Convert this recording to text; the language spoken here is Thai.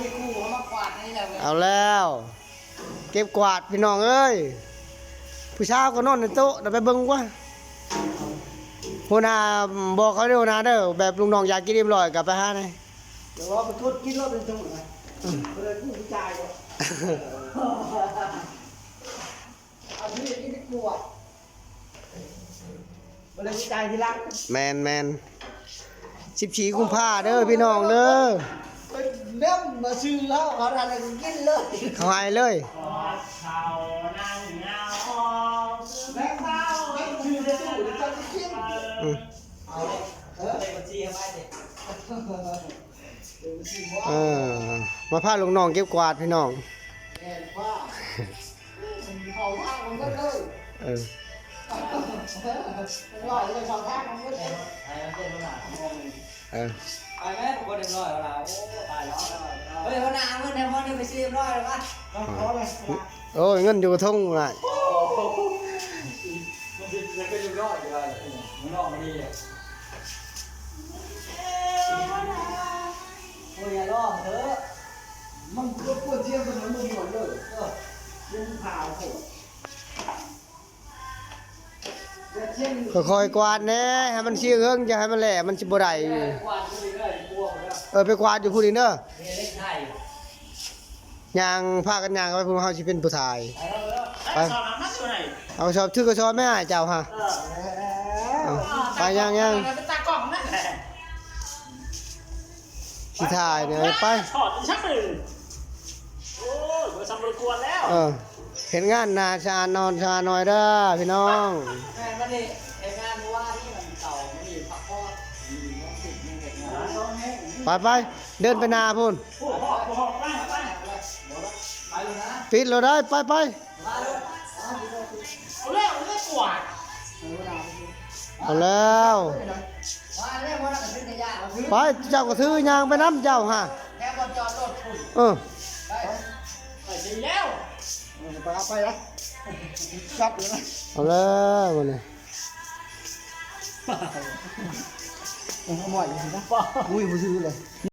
พี่คู่เขามากวาดนี่แหละเว้ยเอาแล้ว เก็บกวาดพี่น้องเอ้ยผู้ชายก็นอนในโต๊ะเดี๋ยวไปเบิ่งว่าหัวหน้าบอกเขาเด้อหัวหน้าเด้อแบบลุงน้องอยากกินเรียบร้อยกลับไปหาหน่อย เดี๋ยวว่าไปทุดกินรถเป็นจังหวะเลยกู้ผู้ชายก่อนเอาพี่นี่ไม่กลัวมันเลยผู้ชายที่รักแมนแมนสิบสี่กุมภาเด้อพี่น้องเด้อไป เล่มมาซื้อแล้วเขาทำอะไรกินเลยเขาให้เลยเขานั่งเงาแม่ข้าวให้ซื้อได้ตู้เดี๋ยวจะกินอืมเอาเออไปบัญชีให้ไปเด็กเดี๋ยวบัญชีว่าเออ มาพาลุงน้องเก็บกวาดพี่น้อง แม่ว่าเขาท่ามันก็เลยเออลอยเลยเขาท่ามันก็เลยไอ้เจ้าหน้าที่มองเอ อไปแม่ผมก็เรียบร้อยแล้วล่ะโอ้ตายแล้วเฮ้ยวันหน้าเมื่อไหร่พ่อนี่ไปซื้อเรียบร้อยแล้วป่ะเขาเลยโอ้ยเงินอยู่กระทงน่ะมันจะจะเป็นเรียบร้อยอยู่แล้วมึงนอกมาดีโอ้ยอย่าล่อเถอะมันก็ปวดเจียมกันมันหมดเลยเออยังขาวโหดจะเช่นค่อยๆกวาดแหน่ให้มันเชี่ยเอิงจะให้มันแหล่มันสิบ่ได้กวาดไป เรื่อยกลัวหมดแล้วเออไปกวาดอยู่พูดอีกเด้อมีเล็กไทยย่างพากันย่างไปพูดเฮาสิเป็นผู้ชายไปสอบน้ำมันอยู่ไหนเอาชอบถือกระชอบไม่หายเจ้าฮะเออเอาไปย่างย่างเป็นตากล้องนั่นแหละสิถ่ายเนี่ยไปถอดชักมือโอ้ยเบอร์สำรวจกวนแล้วเออเห็นงานนาชานอนชาหน่อยเด้อพี่น้องแม่มาดิ ดมีน้องติดมีเด็กงานต้องให้ไปไป เดินไปนาพุ่นโอ้โหโอ้โหไปไปไปเลยนะปิดเราได้ไปไปมาเลยเอาเร็วเร็วกว่าเอาแล้วมาเรียกว่าเราเป็นขยะเราซื้อไปเจ้าก็ถือยางไปน้ำเจ้าฮะแค่บอลจอดรถคุณเออไปไปดีแล้วไปเอาไปนะจับเลยนะเอาแล้วมันนี่ ผมหมดเลยนะอุ้ยผมซื้อเลย